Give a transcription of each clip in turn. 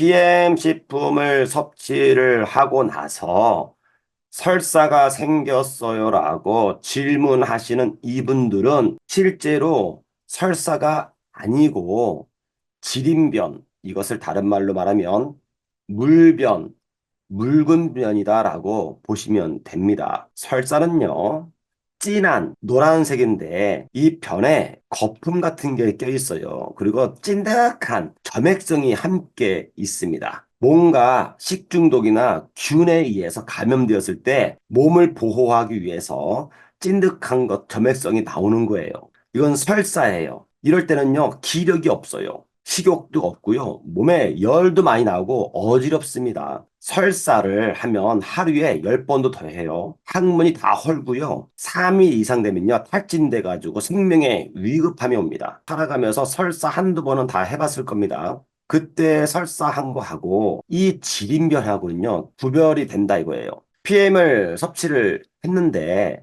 PM 식품을 섭취를 하고 나서 설사가 생겼어요라고 질문하시는 이분들은 실제로 설사가 아니고 지린변, 이것을 다른 말로 말하면 물변, 묽은 변이다라고 보시면 됩니다. 설사는요, 진한 노란색인데 이 변에 거품 같은 게 껴 있어요. 그리고 찐득한 점액성이 함께 있습니다. 뭔가 식중독이나 균에 의해서 감염되었을 때 몸을 보호하기 위해서 찐득한 것 점액성이 나오는 거예요. 이건 설사예요. 이럴 때는요, 기력이 없어요. 식욕도 없고요. 몸에 열도 많이 나오고 어지럽습니다. 설사를 하면 하루에 10번도 더 해요. 항문이 다 헐고요. 3일 이상 되면요. 탈진돼 가지고 생명에 위급함이 옵니다. 살아가면서 설사 한두 번은 다 해봤을 겁니다. 그때 설사한 거하고 이 지린변하고는요. 구별이 된다 이거예요. PM을 섭취를 했는데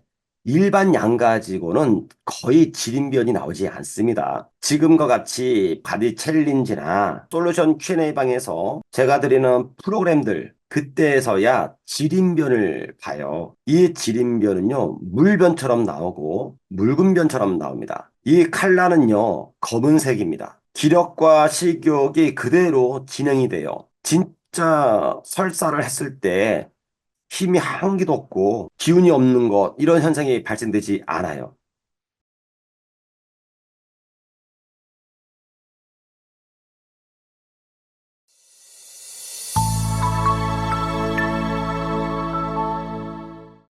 일반 양 가지고는 거의 지린변이 나오지 않습니다. 지금과 같이 바디 챌린지나 솔루션 Q&A 방에서 제가 드리는 프로그램들 그때에서야 지린변을 봐요. 이 지린변은요, 물변처럼 나오고 묽은 변처럼 나옵니다. 이 칼라는요, 검은색입니다. 기력과 식욕이 그대로 진행이 돼요. 진짜 설사를 했을 때 힘이 한 개도 없고 기운이 없는 것 이런 현상이 발생되지 않아요.